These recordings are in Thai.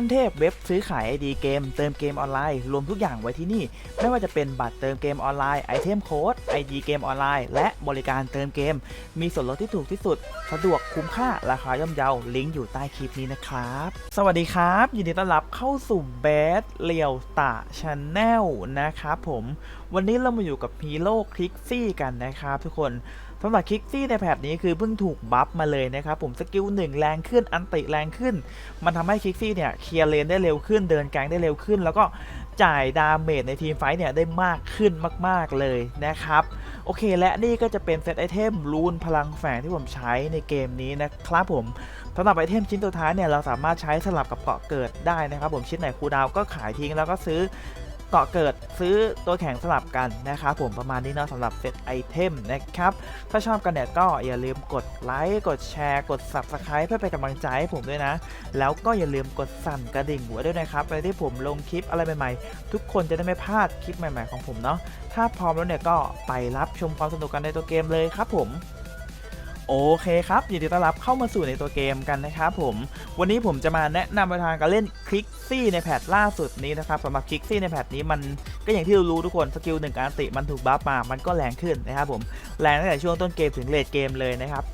ขั้นเทพเว็บซื้อขายไอดีเกม เติมเกมออนไลน์ รวมทุกอย่างไว้ที่นี่ ไม่ว่าจะเป็นบัตรเติมเกมออนไลน์ไอเทมโค้ดไอดีเกมออนไลน์ และบริการเติมเกม มีส่วนลดที่ถูกที่สุด สะดวกคุ้มค่าราคาย่อมเยาลิงก์อยู่ใต้คลิปนี้นะครับ สวัสดีครับ ยินดีต้อนรับเข้าสู่เบสเลียวตาชาแนลนะครับผมวันนี้เรามาอยู่กับฮีโร่คลิกซี่กันนะครับทุกคน สำหรับคิกซี่ในแพทนี้คือเพิ่งถูกบัฟมาเลยนะครับผมสกิลหนึ่งแรงขึ้นอันติแรงขึ้น มันทำให้คิกซี่เนี่ยเคลียร์เลนได้เร็วขึ้นเดินแกงได้เร็วขึ้น แล้วก็จ่ายดาเมจในทีมไฟท์เนี่ยได้มากขึ้นมาก ๆเลยนะครับ โอเคและนี่ก็จะเป็นเซตไอเทมรูนพลังแฝงที่ผมใช้ในเกมนี้นะครับผมสำหรับไอเทมชิ้นสุดท้ายเนี่ยเราสามารถใช้สลับกับเกาะเกิดได้นะครับ ผมชิ้นไหนคูดาวก็ขายทิ้งแล้วก็ซื้อ เกาะเกิดซื้อตัวแข็งสลับกันนะครับผมประมาณนี้เนาะสำหรับเซตไอเทมนะครับ ถ้าชอบกันเนี่ยก็อย่าลืมกดไลค์กดแชร์ กด Subscribe เพื่อเป็นกำลังใจให้ผมด้วยนะ แล้วก็อย่าลืมกดสั่นกระดิ่งหัวด้วยนะครับเวลาที่ผมลงคลิปอะไรใหม่ๆ ทุกคนจะได้ไม่พลาดคลิปใหม่ๆของผมเนาะถ้าพร้อมแล้วเนี่ยก็ไปรับชมความสนุกกันในตัวเกมเลยครับผม โอเคครับยินดีต้อนรับเข้ามาสู่ในตัวเกมกันนะครับผม วันนี้ผมจะมาแนะนำไปทางการเล่นคลิกซี่ในแพทล่าสุดนี้นะครับสำหรับคลิกซี่ในแพทนี้มันก็อย่างที่เรารู้ทุกคนสกิลหนึ่งการติมันถูกบัฟมา มันก็แรงขึ้นนะครับผมแรงตั้งแต่ช่วงต้นเกมถึงเลดเกมเลยนะครับ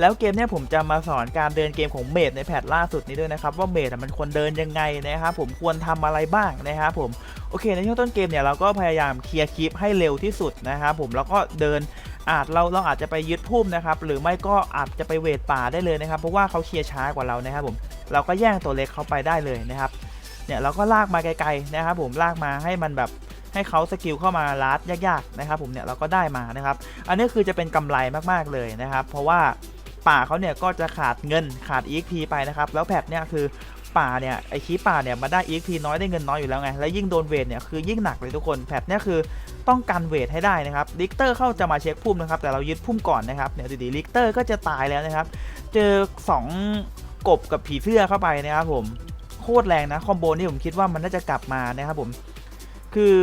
แล้วเกมเนี้ยผมจะมาสอนการเดินเกมของเมดในแพทล่าสุดนี้ด้วยนะครับว่าเมดมันควรเดินยังไงนะครับผมควรทำอะไรบ้างนะครับผมโอเคในช่วงต้นเกมเนี่ยเราก็พยายามเคลียร์คลิปให้เร็วที่สุดนะครับผมแล้วก็เดิน อาจเราเราอาจจะไปยึดพุ่มนะครับหรือไม่ก็อาจจะไปเวทป่าได้เลยนะครับ เพราะว่าเขาเคลียร์ช้ากว่าเรานะครับผมเราก็แย่งตัวเล็กเขาไปได้เลยนะครับเนี่ยเราก็ลากมาไกลๆนะครับผมลากมาให้มันแบบให้เขาสกิลเข้ามาลัดยากๆนะครับผมเนี่ยเราก็ได้มานะครับ อันนี้คือจะเป็นกำไรมากๆเลยนะครับ เพราะว่าป่าเขาเนี่ยก็จะขาดเงินขาด EXP ไปนะครับ แล้วแพทเนี่ยคือ ป่าเนี่ยไอคีป่าเนี่ยมาได้ EXP น้อยได้เงินน้อยอยู่แล้วไง แล้วยิ่งโดนเวทเนี่ยคือยิ่งหนักเลยทุกคนแพทเนี่ยคือต้องกันเวทให้ได้นะครับลิกเตอร์เข้าจะมาเช็คพุ่มนะครับแต่เรายึดพุ่มก่อนนะครับเนี่ยดูดิลิกเตอร์ก็จะตายแล้วนะครับเจอ 2 กบกับผีเสื้อเข้าไปนะครับผมโคตรแรงนะคอมโบนี่ผมคิดว่ามันน่าจะกลับมานะครับผมคือ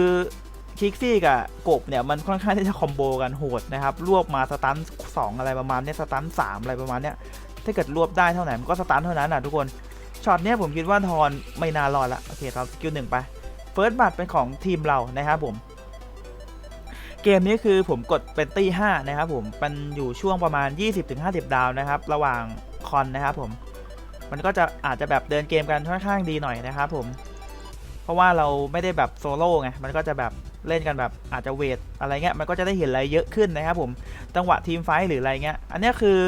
คิกซี่กับกบเนี่ยมันค่อนข้างที่จะคอมโบกันโหดนะครับรวบมาสตันสองอะไรประมาณเนี้ยสตันสามอะไรประมาณเนี้ยถ้าเกิดรวบได้เท่าไหร่มันก็สตันเท่านั้นนะทุกคน ช็อตเนี้ยผมคิดว่าทอนไม่น่ารอดละโอเคเราสกิลหนึ่งไปเฟิร์สบัตเป็นของทีมเรานะครับผม เกมนี้คือผมกดเป็นตี้5นะครับผมมันอยู่ช่วงประมาณ 20-50 ดาวนะครับ ระหว่างคอนนะครับผม มันก็จะอาจจะแบบเดินเกมกันค่อนข้างดีหน่อยนะครับผม เพราะว่าเราไม่ได้แบบโซโล่ไงมันก็จะแบบเล่นกันแบบอาจจะเวทอะไรเงี้ยมันก็จะได้เห็นอะไรเยอะขึ้นนะครับผมจังหวะทีมไฟหรืออะไรเงี้ยอันนี้คือ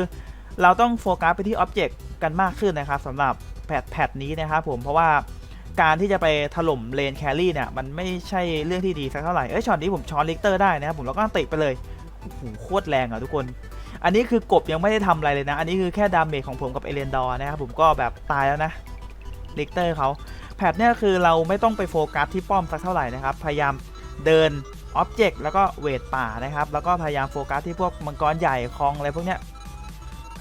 เราต้องโฟกัสไปที่อ็อบเจกต์กันมากขึ้นนะครับสำหรับแพทแพทนี้นะครับผมเพราะว่าการที่จะไปถล่มเลนแครี่เนี่ยมันไม่ใช่เรื่องที่ดีสักเท่าไหร่ เอ้ยช็อตนี้ผมช้อนลิกเตอร์ได้นะครับผมแล้วก็ติไปเลยโอ้โหโคตรแรงอะทุกคน อันนี้คือกบยังไม่ได้ทำอะไรเลยนะ อันนี้คือแค่ดาเมจของผมกับเอเลนดอร์นะครับผมก็แบบตายแล้วนะลิกเตอร์เขาแพทเนี่ยคือเราไม่ต้องไปโฟกัสที่ป้อมสักเท่าไหร่นะครับพยายามเดินอ็อบเจกต์แล้วก็เวทป่านะครับแล้วก็พยายามโฟกัสที่พวกมังกรใหญ่คลองอะไรพวกเนี้ย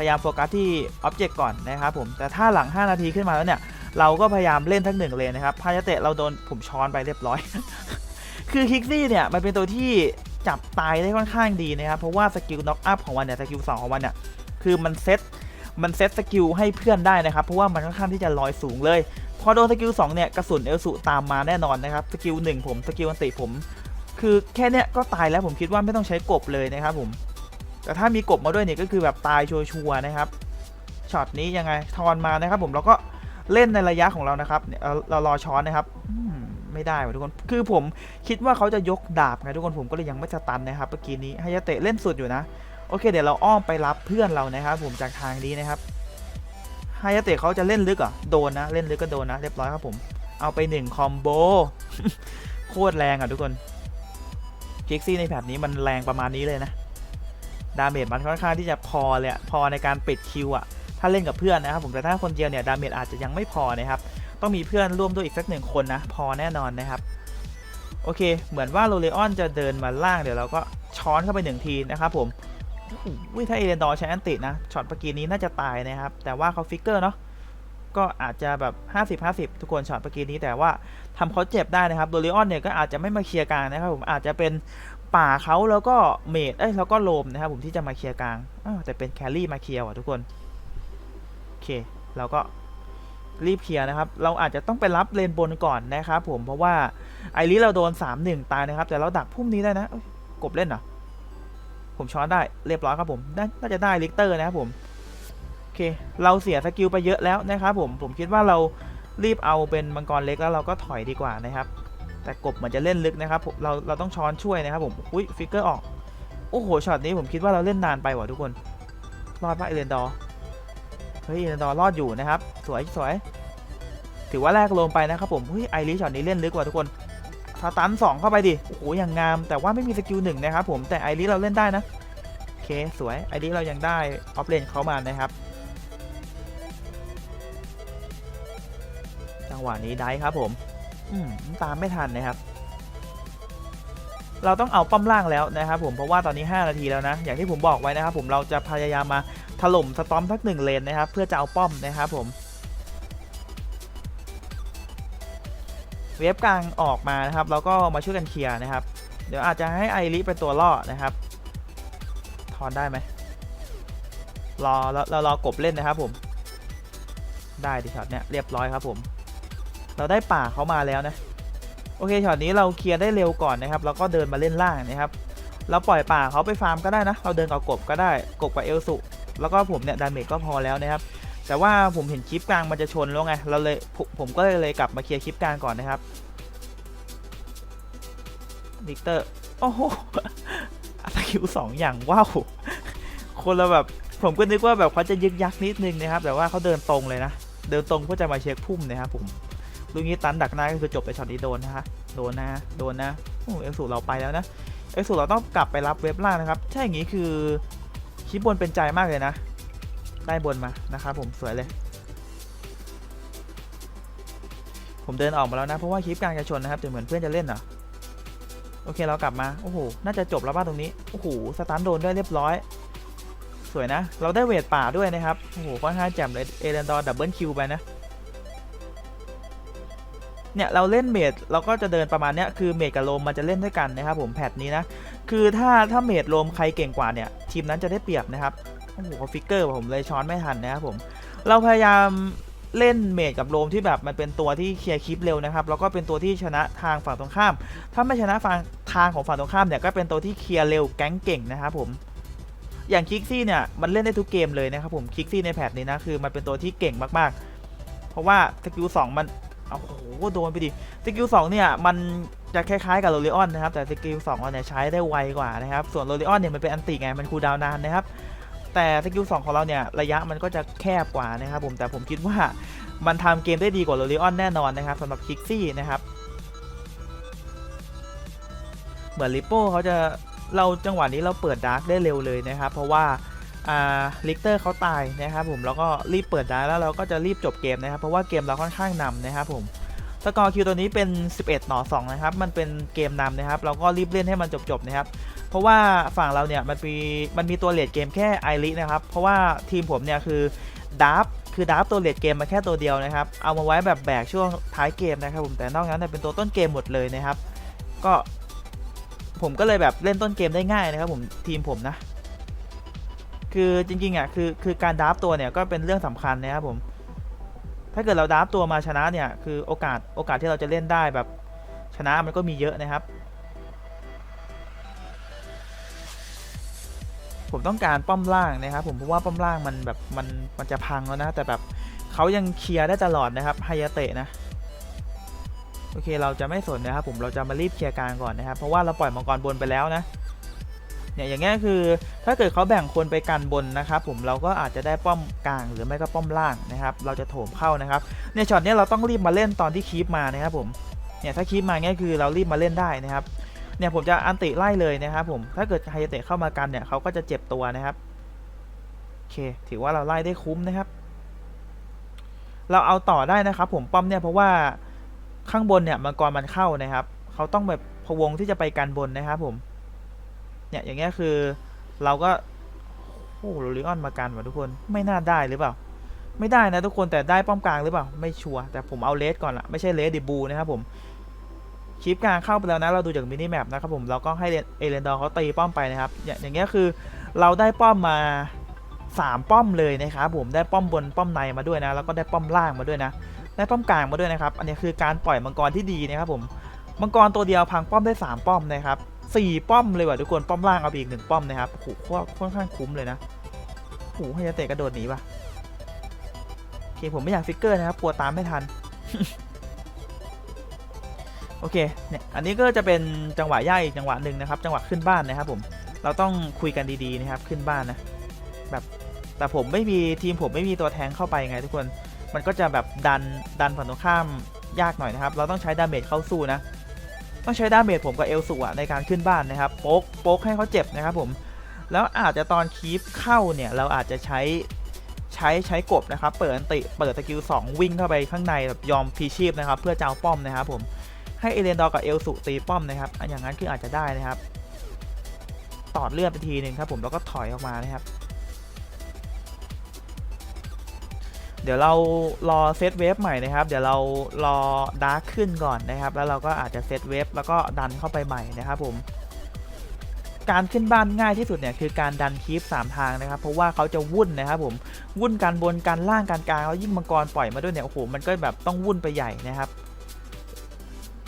พยายามโฟกัสที่อ็อบเจกต์ก่อนนะครับผมแต่ถ้าหลัง 5 นาทีขึ้นมาแล้วเนี่ยเราก็พยายามเล่นทั้งหนึ่งเลยนะครับพายาเตะเราโดนผมช้อนไปเรียบร้อย คือคิกซี่เนี่ยมันเป็นตัวที่จับตายได้ค่อนข้างดีนะครับเพราะว่าสกิลน็อกอัพของมันเนี่ยสกิลสองของมันเนี่ยคือมันเซตมันเซตสกิลให้เพื่อนได้นะครับเพราะว่ามันค่อนข้างที่จะลอยสูงเลย พอโดนสกิลสองเนี่ยกระสุนเอลสุตามมาแน่นอนนะครับสกิลหนึ่งผมสกิลอันติผม คือแค่เนี้ยก็ตายแล้วผมคิดว่าไม่ต้องใช้กบเลยนะครับผม แต่ถ้ามีกบมาด้วยเนี่ยก็คือแบบตายชัวร์นะครับช็อตนี้ยังไงทอนมานะครับผมแล้วก็เล่นในระยะของเรานะครับเเรารอช้อนนะครับไม่ได้ว่ะทุกคนคือผมคิดว่าเขาจะยกดาบไงทุกคนผมก็เลยยังไม่สตันนะครับเมื่อกี้นี้ฮายาเตะเล่นสุดอยู่นะโอเค เดี๋ยวเราอ้อมไปรับเพื่อนเรานะครับผมจากทางนี้นะครับฮายาเตะเขาจะเล่นลึกอะโดนนะเล่นลึกก็โดนนะเรียบร้อยครับผมเอาไปหนึ่งคอมโบโคตรแรงอะทุกคนคิกซี่ในแบบนี้มันแรงประมาณนี้เลยนะ ดาเมจมันค่อนข้างที่จะพอเลยพอในการปิดคิวอะถ้าเล่นกับเพื่อนนะครับผมแต่ถ้าคนเดียวเนี่ยดาเมจอาจจะยังไม่พอนะครับต้องมีเพื่อนร่วมด้วยอีกสักหนึ่งคนนะพอแน่นอนนะครับโอเค เหมือนว่าโรเลออนจะเดินมาล่างเดี๋ยวเราก็ช้อนเข้าไปหนึ่งทีนะครับผมวิถ้าเอเดนดอร์ใช้อันตินะช็อตเมื่อกี้นี้น่าจะตายนะครับแต่ว่าเขาฟิกเกอร์เนาะก็อาจจะแบบ 50-50 ทุกคนช็อตเมื่อกี้นี้แต่ว่าทำเขาเจ็บได้นะครับโรเลออนเนี่ยก็อาจจะไม่มาเคลียร์กลางนะครับผมอาจจะเป็น ป่าเขาแล้วก็เมดเอ้ยแล้วก็โลมนะครับผมที่จะมาเคลียร์กลางอ้าวแต่เป็นแครี่มาเคลียร์ว่ะทุกคน โอเค เราก็รีบเคลียร์นะครับ เราอาจจะต้องไปรับเลนบนก่อนนะครับผมเพราะว่าไอริเราโดน 3-1 ตายนะครับ แต่เราดักพุ่มนี้ได้นะกบเล่นเหรอผมช้อนได้เรียบร้อยครับผมน่าจะได้ลิกเตอร์นะครับผมโอเค เราเสียสกิลไปเยอะแล้วนะครับผมผมคิดว่าเรารีบเอาเป็นมังกรเล็กแล้วเราก็ถอยดีกว่านะครับ แต่กบเหมือนจะเล่นลึกนะครับผมเราเราต้องช้อนช่วยนะครับผมอุ้ยฟิกเกอร์ออกโอ้โหช็อตนี้ผมคิดว่าเราเล่นนานไปว่ะทุกคนรอดปะเอเลนดอเฮ้ยเอเลนดอรอดอยู่นะครับ สวยสวยถือว่าแรกลงไปนะครับผมเฮ้ยไอริช็อตนี้เล่นลึกกว่าทุกคนสตันสองเข้าไปดิโอ้โหอย่างงาม แต่ว่าไม่มีสกิลหนึ่งนะครับผมแต่ไอริเราเล่นได้นะโอเคสวยไอริเรายังได้ออฟเลนเขามานะครับจังหวะนี้ได้ครับผม ตามไม่ทันนะครับ เราต้องเอาป้อมล่างแล้วนะครับ ผมเพราะว่าตอนนี้ 5 นาทีแล้วนะ อย่างที่ผมบอกไว้นะครับ ผมเราจะพยายามมาถล่มสตอมทักหนึ่งเลนนะครับ เพื่อจะเอาป้อมนะครับ ผม เวฟกลางออกมานะครับ แล้วก็มาช่วยกันเคลียร์นะครับ เดี๋ยวอาจจะให้ไอริเป็นตัวล่อนะครับทอนได้ไหมรอเราเรารอกบเล่นนะครับ ผม ได้ดิช็อตเนี้ยเรียบร้อยครับผม เราได้ป่าเขามาแล้วนะโอเคช็อตนี้เราเคลียร์ได้เร็วก่อนนะครับแล้วก็เดินมาเล่นล่างนะครับเราปล่อยป่าเขาไปฟาร์มก็ได้นะ เราเดินกับกบก็ได้กบกับเอลสุแล้วก็ผมเนี่ยดาเมจก็พอแล้วนะครับ แต่ว่าผมเห็นคลิปกลางมันจะชนแล้วไงเราเลยผมผมก็เลยเลยกลับมาเคลียร์คลิปกลางก่อนนะครับดิกเตอร์โอ้โหสกิลสองอย่างว้าวคนละแบบผมก็นึกว่าแบบเขาจะยึกยักนิดนึงนะครับ แต่ว่าเขาเดินตรงเลยนะ เดินตรงเพื่อจะมาเช็คพุ่มนะครับผม ลูกนี้ตันดักหน้าก็คือจบไปช็อตนี้โดนนะฮะโดนนะโดนนะโอ้เอลสูเราไปแล้วนะเอลสูเราต้องกลับไปรับเว็บล่างนะครับใช่อย่างนี้คือคลิปบนเป็นใจมากเลยนะ ได้บนมานะครับผมสวยเลย ผมเดินออกมาแล้วนะ เพราะว่าคลิปกลางจะชนนะครับแต่เหมือนเพื่อนจะเล่นเหรอโอเคเรากลับมาโอ้โหน่าจะจบแล้วบ้านตรงนี้โอ้โหสตันโดนด้วยเรียบร้อยสวยนะ เราได้เวทป่าด้วยนะครับ โอ้โหค่อนข้างแจ่มเลย เอเรนดอร์ดับเบิลคิวไปนะ เนี่ยเราเล่นเมดเราก็จะเดินประมาณเนี้ยคือเมดกับโลมมันจะเล่นด้วยกันนะครับผมแพทนี้นะคือถ้าถ้าเมดโลมใครเก่งกว่าเนี่ยทีมนั้นจะได้เปรียบนะครับโอ้โหเขาฟิกเกอร์ผมเลยช้อนไม่ทันนะครับผมเราพยายามเล่นเมจกับโรมที่แบบมันเป็นตัวที่เคลียร์คลิปเร็วนะครับแล้วก็เป็นตัวที่ชนะทางฝั่งตรงข้าม ถ้าไม่ชนะฝั่งทางของฝั่งตรงข้ามเนี่ยก็เป็นตัวที่เคลียร์เร็วแก๊งเก่งนะครับผมอย่างคิกซี่เนี่ยมันเล่นได้ทุกเกมเลยนะครับผมคิกซี่ในแพทนี้นะคือมันเป็นตัวที่เก่งมากๆ เพราะว่าสกิลสองมัน โอ้โหโดนไปดิสกิลสองเนี่ยมันจะคล้ายๆกับโรลิออนนะครับแต่สกิลสองเนี่ยใช้ได้ไวกว่านะครับส่วนโรลิออนเนี่ยมันเป็นอันติไงมันคูลดาวนานนะครับแต่สกิลสองของเราเนี่ยระยะมันก็จะแคบกว่านะครับผมแต่ผมคิดว่ามันทำเกมได้ดีกว่าโรลิออนแน่นอนนะครับสำหรับคิกซี่นะครับเหมือนลิปโป้เขาจะเราจังหวะนี้เราเปิดดาร์กได้เร็วเลยนะครับ เพราะว่า ลิกเตอร์เขาตายนะครับผมแล้วก็รีบเปิดไดาร์กแล้วเราก็จะรีบจบเกมนะครับเพราะว่าเกมเราค่อนข้างนำนะครับผมสกอร์คิวตัวนี้เป็น 11 ต่อ 2 นะครับ มันเป็นเกมนำนะครับ เราก็รีบเล่นให้มันจบๆนะครับ เพราะว่าฝั่งเราเนี่ยมันมีมันมีตัวเลดเกมแค่ไอรินะครับ เพราะว่าทีมผมเนี่ยคือดับคือดับตัวเลดเกมมาแค่ตัวเดียวนะครับ เอามาไว้แบบแบกช่วงท้ายเกมนะครับผมแต่นอกนั้นเนี่ยเป็นตัวต้นเกมหมดเลยนะครับ ก็ผมก็เลยแบบเล่นต้นเกมได้ง่ายนะครับผมทีมผมนะ คือจริงๆอะคือคือการดับตัวเนี่ยก็เป็นเรื่องสำคัญนะครับผม ถ้าเกิดเราดับตัวมาชนะเนี่ยคือโอกาสโอกาสที่เราจะเล่นได้แบบชนะมันก็มีเยอะนะครับ ผมต้องการป้อมล่างนะครับ ผมเพราะว่าป้อมล่างมันแบบมันมันจะพังแล้วนะ แต่แบบเขายังเคลียร์ได้ตลอดนะครับไฮยาเตะนะโอเคเราจะไม่สนนะครับผมเราจะมารีบเคลียร์กลางก่อนนะครับ เพราะว่าเราปล่อยมังกรบนไปแล้วนะ เนี่ยอย่างเงี้ยคือถ้าเกิดเขาแบ่งคนไปกันบนนะครับผมเราก็อาจจะได้ป้อมกลางหรือไม่ก็ป้อมล่างนะครับ เราจะโถมเข้านะครับเนี่ยช็อตเนี้ยเราต้องรีบมาเล่นตอนที่คีปมานะครับผมเนี่ยถ้าคีปมาเงี้ยคือเรารีบมาเล่นได้นะครับเนี่ยผมจะอันติไล่เลยนะครับผมถ้าเกิดไฮเตะเข้ามากันเนี่ยเขาก็จะเจ็บตัวนะครับโอเค ถือว่าเราไล่ได้คุ้มนะครับ เราเอาต่อได้นะครับ ผมป้อมเนี่ยเพราะว่าข้างบนเนี่ยมังกรมันเข้านะครับ เขาต้องแบบพวงที่จะไปกันบนนะครับผม เนี่ยอย่างเงี้ยคือเราก็โอ้โหโรลิออนมากันว่ะทุกคนไม่น่าได้หรือเปล่า ไม่ได้นะทุกคนแต่ได้ป้อมกลางหรือเปล่า ไม่ชัวร์แต่ผมเอาเลสก่อนละไม่ใช่เลสดิบูนะครับผมคลิปกลางเข้าไปแล้วนะเราดูจากมินิแมปนะครับผมเราก็ให้เอเลนดอร์เขาตีป้อมไปนะครับอย่างอย่างเงี้ยคือเราได้ป้อมมา 3 ป้อมเลยนะครับผมได้ป้อมบนป้อมในมาด้วยนะ แล้วก็ได้ป้อมล่างมาด้วยนะ ได้ป้อมกลางมาด้วยนะครับ อันนี้คือการปล่อยมังกรที่ดีนะครับผมมังกรตัวเดียวพังป้อมได้ 3 ป้อมนะครับ สี่ป้อมเลยว่ะทุกคนป้อมล่างเอาไปอีกหนึ่งป้อมนะครับโอ้โหค่อนข้างคุ้มเลยนะโอ้โหให้ยาเตะกระโดดหนีว่ะโอเคผมไม่อยากฟิกเกอร์นะครับกลัวตามไม่ทันโอเคเนี่ยอันนี้ก็จะเป็นจังหวะย่ายอีกจังหวะหนึ่งนะครับ จังหวะขึ้นบ้านนะครับผมเราต้องคุยกันดีๆนะครับขึ้นบ้านนะแบบแต่ผมไม่มีทีมผมไม่มีตัวแทงเข้าไปไงทุกคนมันก็จะแบบดันดันฝั่งตรงข้ามยากหน่อยนะครับ เราต้องใช้ดาเมจเข้าสู้นะ ต้องใช้ดาเมจผมกับเอลสุอะในการขึ้นบ้านนะครับโป๊กโป๊กให้เขาเจ็บนะครับผมแล้วอาจจะตอนคีฟเข้าเนี่ยเราอาจจะใช้ใช้ใช้กบนะครับ เปิดอันติเปิดสกิล2วิ่งเข้าไปข้างในแบบยอมพีชีพนะครับ เพื่อจะเอาป้อมนะครับผมให้เอเลนดอร์กับเอลสุตีป้อมนะครับอันอย่างนั้นคืออาจจะได้นะครับ ตอดเลือดไปทีหนึ่งครับผมแล้วก็ถอยออกมานะครับ เดี๋ยวเรารอเซตเวฟใหม่นะครับ เดี๋ยวเรารอดาร์คขึ้นก่อนนะครับ แล้วเราก็อาจจะเซตเวฟแล้วก็ดันเข้าไปใหม่นะครับผม การขึ้นบ้านง่ายที่สุดเนี่ยคือการดันคีฟสามทางนะครับ เพราะว่าเขาจะวุ่นนะครับผม วุ่นการบนการล่างการกลางแล้วยิ่งมังกรปล่อยมาด้วยเนี่ยโอ้โหมันก็แบบต้องวุ่นไปใหญ่นะครับ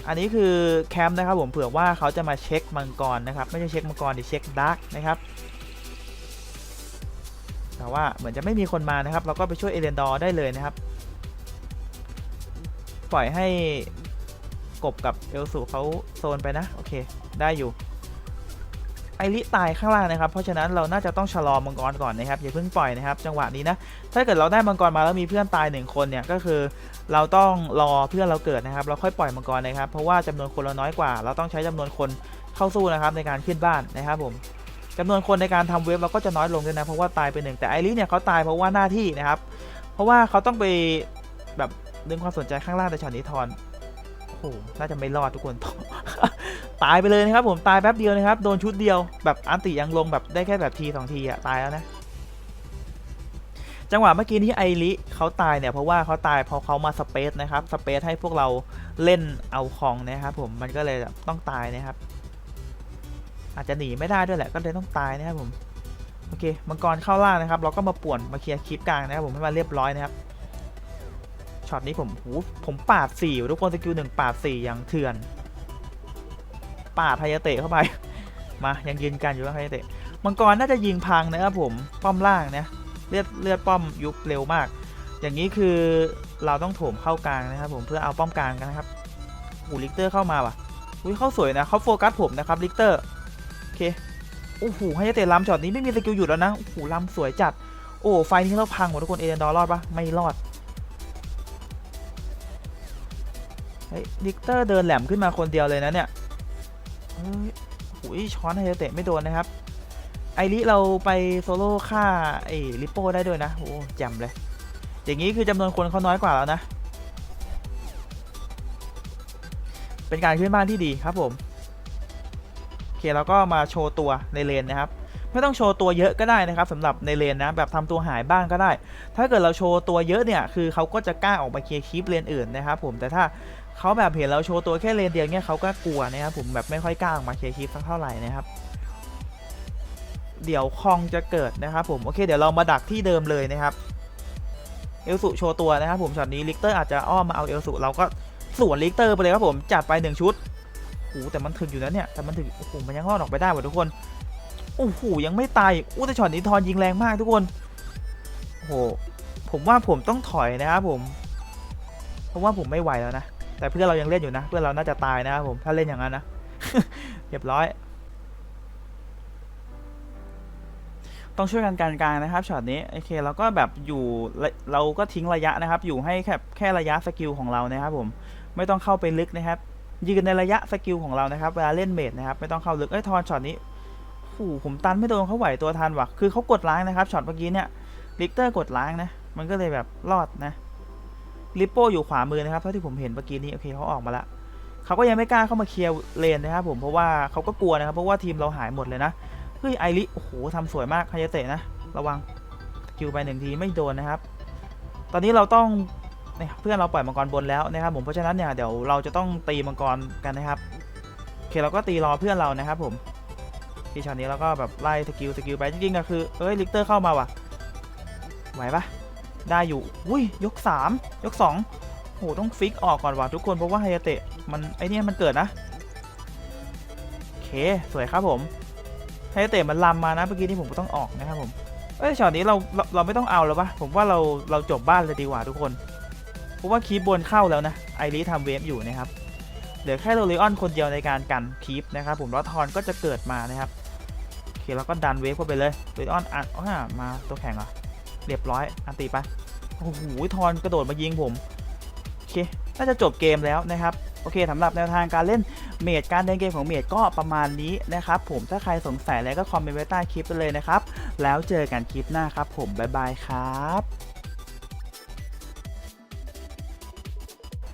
อันนี้คือแคมป์นะครับผมเผื่อว่าเขาจะมาเช็คมังกรนะครับ ไม่ใช่เช็คมังกรดิเช็คดาร์กนะครับ แต่ว่าเหมือนจะไม่มีคนมานะครับ เราก็ไปช่วยเอเลนดอร์ได้เลยนะครับ ปล่อยให้กบกับเอลสูเขาโซนไปนะ โอเค ได้อยู่ ไอริตายข้างล่างนะครับ เพราะฉะนั้นเราน่าจะต้องชะลอมังกรก่อนนะครับ อย่าเพิ่งปล่อยนะครับ จังหวะนี้นะ ถ้าเกิดเราได้มังกรมาแล้วมีเพื่อนตายหนึ่งคนเนี่ยก็คือ เราต้องรอเพื่อนเราเกิดนะครับ เราค่อยปล่อยมังกรนะครับ เพราะว่าจำนวนคนเราน้อยกว่า เราต้องใช้จำนวนคนเข้าสู้นะครับในการขึ้นบ้านนะครับผม จำนวนคนในการทำเว็บเราก็จะน้อยลงด้วยนะเพราะว่าตายไปหนึ่งแต่ไอริสเนี่ยเขาตายเพราะว่าหน้าที่นะครับ เพราะว่าเขาต้องไปแบบดึงความสนใจข้างล่างแต่ชานิทรโอ้โหน่าจะไม่รอดทุกคนตายไปเลยนะครับผมตายแป๊บเดียวนะครับโดนชุดเดียวแบบอันติยังลงแบบได้แค่แบบทีสองทีอะตายแล้วนะจังหวะเมื่อกี้ที่ไอริเขาตายเนี่ยเพราะว่าเขาตายเพราะเขามาสเปซนะครับสเปซให้พวกเราเล่นเอาของนะครับผมมันก็เลยต้องตายนะครับ อาจจะหนีไม่ได้ด้วยแหละก็เลยต้องตายนะครับผมโอเคมังกรเข้าล่างนะครับ เราก็มาป่วนมาเคลียร์คลิปกลางนะครับผมให้มันเรียบร้อยนะครับช็อตนี้ผมหูผมปาดสี่ทุกคนสกิลหนึ่งปาดสี่อย่างเถื่อน ปาดไฮยเตะเข้าไป มายังยืนกันอยู่ว่าไฮยเตะมังกรน่าจะยิงพังนะครับผมป้อมล่างเนี่ยเลือดเลือดป้อมยุบเร็วมาก อย่างนี้คือเราต้องโถมเข้ากลางนะครับ ผมเพื่อเอาป้อมกลางกันนะครับหูลิกเตอร์เข้ามาว่ะอุ้ยเข้าสวยนะเขาโฟกัสผมนะครับลิกเตอร์ เคโอ้โหให้เตะล้ำช็อตนี้ไม่มีสกิลหยุดแล้วนะโอ้โหลำสวยจัด โอ้ไฟนี้เราพังหมดทุกคนเอเดนดอร์รอดปะไม่รอดเฮ้ยดิกเตอร์เดินแหลมขึ้นมาคนเดียวเลยนะเนี่ยเฮ้ยโอ้ยช้อนให้เตะไม่โดนนะครับไอริเราไปโซโล่ฆ่าไอ้ลิปโป้ได้ด้วยนะโอ้แจ่มเลย อย่างนี้คือจำนวนคนเขาน้อยกว่าแล้วนะ เป็นการขึ้นบ้านที่ดีครับผม เคเราก็มาโชว์ตัวในเลนนะครับ ไม่ต้องโชว์ตัวเยอะก็ได้นะครับสำหรับในเลนนะแบบทำตัวหายบ้างก็ได้ ถ้าเกิดเราโชว์ตัวเยอะเนี่ยคือเขาก็จะกล้าออกมาเคลียร์คลิปเลนอื่นนะครับผมแต่ถ้าเขาแบบเห็นเราโชว์ตัวแค่เลนเดียวเนี่ยเขาก็กลัวนะครับผมแบบไม่ค่อยกล้าออกมาเคลียร์คลิปสักเท่าไหร่นะครับเดี๋ยวคองจะเกิดนะครับผมโอเคเดี๋ยวเรามาดักที่เดิมเลยนะครับเอลสุโชว์ตัวนะครับผมช็อตนี้ลิกเตอร์อาจจะอ้อมมาเอาเอลสุเราก็สวนลิกเตอร์ไปเลยครับผมจัดไปหนึ่งชุด หแต่มันถึงอยู่นะเนี่ยแต่มันถึงโอ้โหมันยังรอดออกไปได้หมดทุกคนโอ้โหยังไม่ตายอู้แต่ช็อตนี้ทอนยิงแรงมากทุกคนโอ้โหผมว่าผมต้องถอยนะครับผมเพราะว่าผมไม่ไหวแล้วนะแต่เพื่อนเรายังเล่นอยู่นะ เพื่อนเราน่าจะตายนะครับผมถ้าเล่นอย่างนั้นนะเรียบร้อย ต้องช่วยกันการกลางนะครับช็อตนี้โอเคเราก็แบบอยู่เราก็ทิ้งระยะนะครับ อยู่ให้แค่แค่ระยะสกิลของเรานะครับผมไม่ต้องเข้าไปลึกนะครับ ยืนในระยะสกิลของเรานะครับ เวลาเล่นเมดนะครับไม่ต้องเข้าลึกเอ้ยทอนช็อตนี้โอ้โหผมตันไม่โดนเขาไหวตัวทันว่ะคือเขากดล้างนะครับช็อตเมื่อกี้เนี่ยลิกเตอร์กดล้างนะ มันก็เลยแบบรอดนะลิปโป้อยู่ขวามือนะครับเท่าที่ผมเห็นเมื่อกี้นี้โอเคเขาออกมาละเขาก็ยังไม่กล้าเข้ามาเคลียร์เลนนะครับผมเพราะว่าเขาก็กลัวนะครับเพราะว่าทีมเราหายหมดเลยนะเฮ้ยไอริโอ้โหทำสวยมากฮายาเตะนะ ระวังคิวไปหนึ่งทีไม่โดนนะครับ ตอนนี้เราต้อง เนี่ยเพื่อนเราปล่อยมังกรบนแล้วนะครับผมเพราะฉะนั้นเนี่ยเดี๋ยวเราจะต้องตีมังกรกันนะครับโอเคเราก็ตีรอเพื่อนเรานะครับผมที่ช็อตนี้เราก็แบบไล่สกิลสกิลไปจริงๆก็คือเอ้ยลิกเตอร์เข้ามาว่ะไหวปะได้อยู่อุ้ยยก 3 ยก 2โหต้องฟิกออกก่อนว่ะทุกคนเพราะว่าไฮยาเตะมันไอเนี่ยมันเกิดนะโอเคสวยครับผมไฮยาเตะมันลำมานะเมื่อกี้ที่ผมก็ต้องออกนะครับผมเอ้ยช็อตนี้เราเราเราไม่ต้องเอาแล้วปะผมว่าเราเราจบบ้านเลยดีกว่าทุกคน เพราะว่าคีบบนเข้าแล้วนะไอรีทำเวฟอยู่นะครับเหลือแค่โรลิออนคนเดียวในการกันคีบนะครับผมแล้วทอนก็จะเกิดมานะครับโอเคเราก็ดันเวฟเข้าไปเลยโรลิออนอัดอ่ามาตัวแข่งเหรอเรียบร้อยอันตีไปโอ้โหทอนกระโดดมายิงผมโอเคน่าจะจบเกมแล้วนะครับโอเคสำหรับแนวทางการเล่นเมดการเล่นเกมของเมดก็ประมาณนี้นะครับผมถ้าใครสงสัยอะไรก็คอมเมนต์ไว้ใต้คลิปไปเลยนะครับ แล้วเจอกันคลิปหน้าครับผมบ๊ายบายครับ